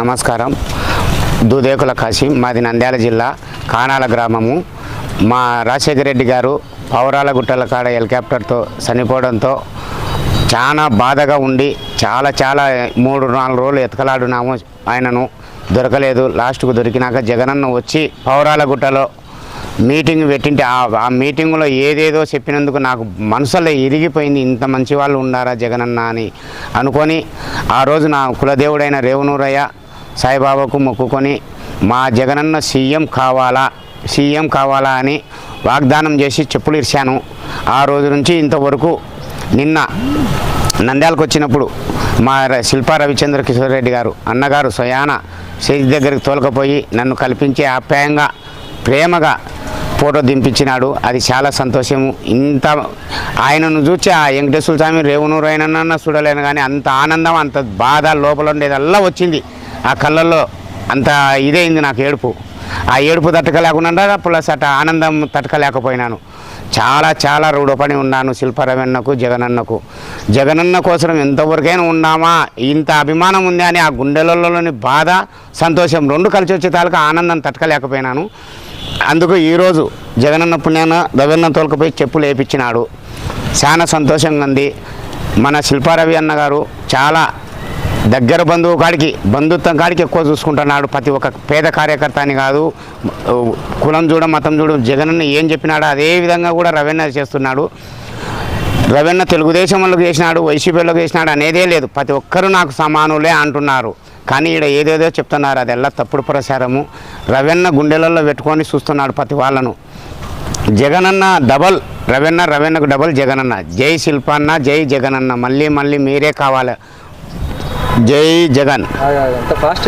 నమస్కారం. దూదేకుల కాశీం మాది నంద్యాల జిల్లా కానాల గ్రామము. మా రాజశేఖర రెడ్డి గారు పౌరాల గుట్టల కాడ హెలికాప్టర్తో చనిపోవడంతో చాలా బాధగా ఉండి చాలా చాలా మూడు నాలుగు రోజులు ఎతకలాడున్నాము ఆయనను. దొరకలేదు. లాస్ట్కు దొరికినాక జగనన్న వచ్చి పౌరాల గుట్టలో మీటింగ్ పెట్టింటే ఆ ఆ మీటింగ్లో ఏదేదో చెప్పినందుకు నాకు మనసులో ఇరిగిపోయింది. ఇంత మంచి వాళ్ళు ఉన్నారా జగనన్న అని అనుకొని ఆ రోజు నా కులదేవుడైన రేవునూరయ్య సాయిబాబాకు మొక్కుకొని మా జగనన్న సీఎం కావాలా సీఎం కావాలా అని వాగ్దానం చేసి చెప్పులు ఇరిశాను. ఆ రోజు నుంచి ఇంతవరకు నిన్న నంద్యాలకు వచ్చినప్పుడు మా శిల్పా రవిచంద్ర కిషోర్ రెడ్డి గారు అన్నగారు స్వయాన స్టేజ్ దగ్గరికి తోలుకపోయి నన్ను కల్పించి ఆప్యాయంగా ప్రేమగా ఫోటో దింపించినాడు. అది చాలా సంతోషము. ఇంత ఆయనను చూసి ఆ వెంకటేశ్వర స్వామి రేవునూరు అయినన్నా చూడలేను కానీ అంత ఆనందం అంత బాధ లోపల ఉండేదల్లా వచ్చింది. ఆ కళ్ళల్లో అంత ఇదైంది నాకు ఏడుపు. ఆ ఏడుపు తట్టుకోలేకుండా ప్లస్ అట ఆనందం తట్టకలేకపోయినాను. చాలా చాలా రూఢపడి ఉన్నాను శిల్పరవెన్నకు జగనన్నకు. జగనన్న కోసం ఎంతవరకైనా ఉన్నామా? ఇంత అభిమానం ఉంది అని ఆ గుండెలలోని బాధ సంతోషం రెండు కలిసి వచ్చే తాలూకా ఆనందం తట్టకలేకపోయినాను. అందుకు ఈరోజు జగనన్న పుణ్యాన రవీణ తోలుకపోయి చెప్పులు వేయించినాడు చాలా సంతోషంగా ఉంది. మన శిల్పారవి అన్నగారు చాలా దగ్గర బంధువు కాడికి బంధుత్వం కాడికి ఎక్కువ చూసుకుంటున్నాడు. ప్రతి ఒక్క పేద కార్యకర్త అని కాదు కులం చూడ మతం చూడు జగనన్న ఏం చెప్పినాడో అదే విధంగా కూడా రవీణ చేస్తున్నాడు. రవీణ తెలుగుదేశం వాళ్ళకి చేసినాడు వైసీపీలోకి చేసినాడు అనేదే లేదు. ప్రతి ఒక్కరూ నాకు సమానులే అంటున్నారు. కానీ ఈడ ఏదేదో చెప్తున్నారు అది ఎలా తప్పుడు ప్రచారము. రవెన్న గుండెలలో పెట్టుకొని చూస్తున్నాడు ప్రతి వాళ్ళను. జగనన్న డబల్ రవెన్న రవెన్నకు డబల్ జగనన్న. జై శిల్పన్న జై జగనన్న. మళ్ళీ మళ్ళీ మీరే కావాలి. జై జగన్. ఫాస్ట్